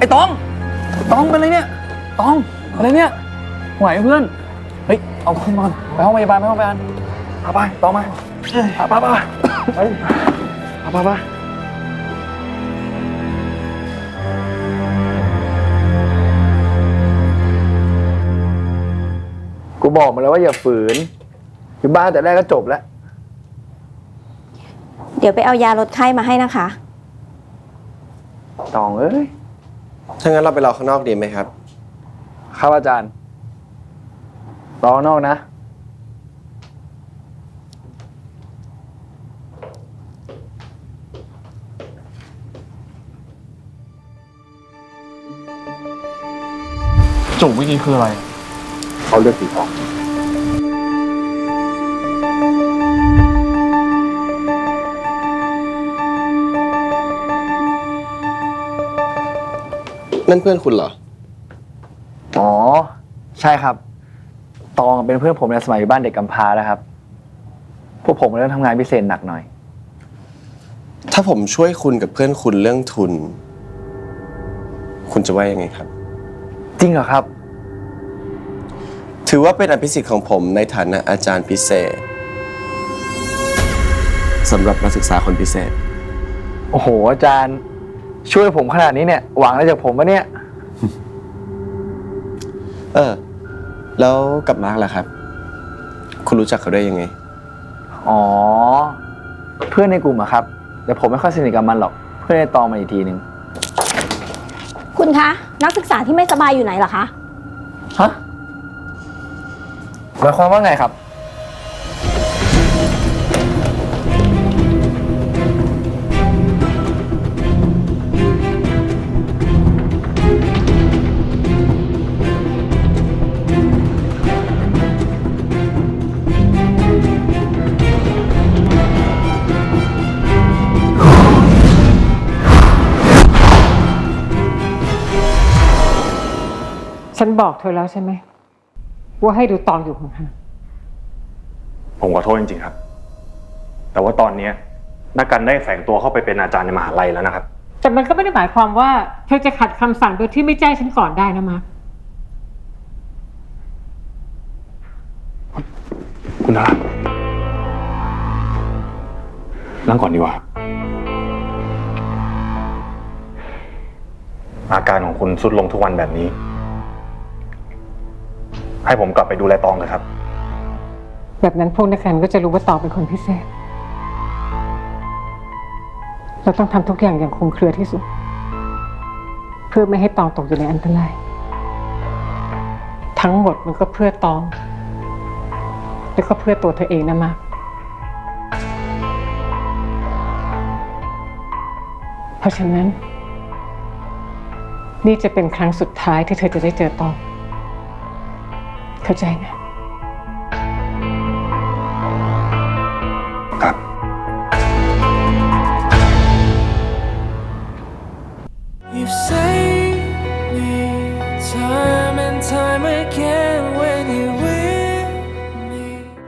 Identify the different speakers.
Speaker 1: อ้ตองตองเป็นไรเนี่ยตองอะไรเนี่ยไหวไหมเพื่อนเฮ้ยเอาขึ้นมาก่อนไปห้องพยาบาลไปห้องพยาบาลเอาไปตองมาไปไปไปไปเอาไปไปกูบอกมาแล้วว่าอย่าฝืนอยู่บ้านแต่แรกก็จบแล้ว
Speaker 2: เดี๋ยวไปเอายาลดไข้มาให้นะคะ
Speaker 1: ตองเอ้ย
Speaker 3: ถ้างั้นเราไปรอข้างนอกดีไหมครับ
Speaker 1: ครับอาจารย์ รอข้างนอกนะ
Speaker 4: จุกเมื่อกี้คืออะไร
Speaker 1: เขาเลือกสีทอง
Speaker 3: นั่นเพื่อนคุณเหรอ
Speaker 1: อ๋อ ใช่ครับ ตองเป็นเพื่อนผมในสมัยอยู่บ้านเด็กกำพร้าแล้วครับ พวกผมเริ่มทำงานพิเศษหนักหน่อย
Speaker 3: ถ้าผมช่วยคุณกับเพื่อนคุณเรื่องทุน คุณจะว่ายังไงครับ
Speaker 1: จริงเหรอครับ
Speaker 3: ถือว่าเป็นอภิสิทธิ์ของผมในฐานะอาจารย์พิเศษสำหรับนักศึกษาคนพิเศษ
Speaker 1: โอ้โห อาจารย์ ช่วยผมขนาดนี้เนี่ย หวังอะไรจากผมวะเนี่ย
Speaker 3: เออ แล้วกับมาร์กล่ะครับ คุณรู้จักเขาได้ยังไง
Speaker 1: อ๋อ เพื่อนในกลุ่มอะครับ แต่ผมไม่ค่อยสนิทกับมันหรอก เพื่อนในตองมาอีกทีหนึ่ง
Speaker 2: คุณคะ นักศึกษาที่ไม่สบายอยู่ไหนเหรอคะ
Speaker 1: ฮะหมายความว่าไงครับ
Speaker 5: ฉันบอกเธอแล้วใช่ไหม ว่าให้ดูตองอยู่ห่าง
Speaker 4: ผมขอโทษจริงๆครับ แต่ว่าตอนเนี้ยนักการได้แฝงตัวเข้าไปเป็นอาจารย์ในมหาลัยแล้วนะครับ
Speaker 5: ๆแต่มันก็ไม่ได้หมายความว่าเธอจะขัดคำสั่งโดยที่ไม่แจ้งฉันก่อนได้นะมาร์ค
Speaker 4: คุณนานั่งก่อนดีกว่าอาการของคุณสุดลงทุกวันแบบนี้ ให้ผมกลับไปดูแลตองเลยครับ
Speaker 5: แบบนั้นพวกนักการก็จะรู้ว่าตองเป็นคนพิเศษ เราต้องทำทุกอย่างอย่างคลุมเครือที่สุด เพื่อไม่ให้ตองตกอยู่ในอันตราย ทั้งหมดมันก็เพื่อตอง แล้วก็เพื่อตัวเธอเองนะมาเพราะฉะนั้น นี่จะเป็นครั้งสุดท้ายที่เธอจะได้เจอตอง เข้าใจนะ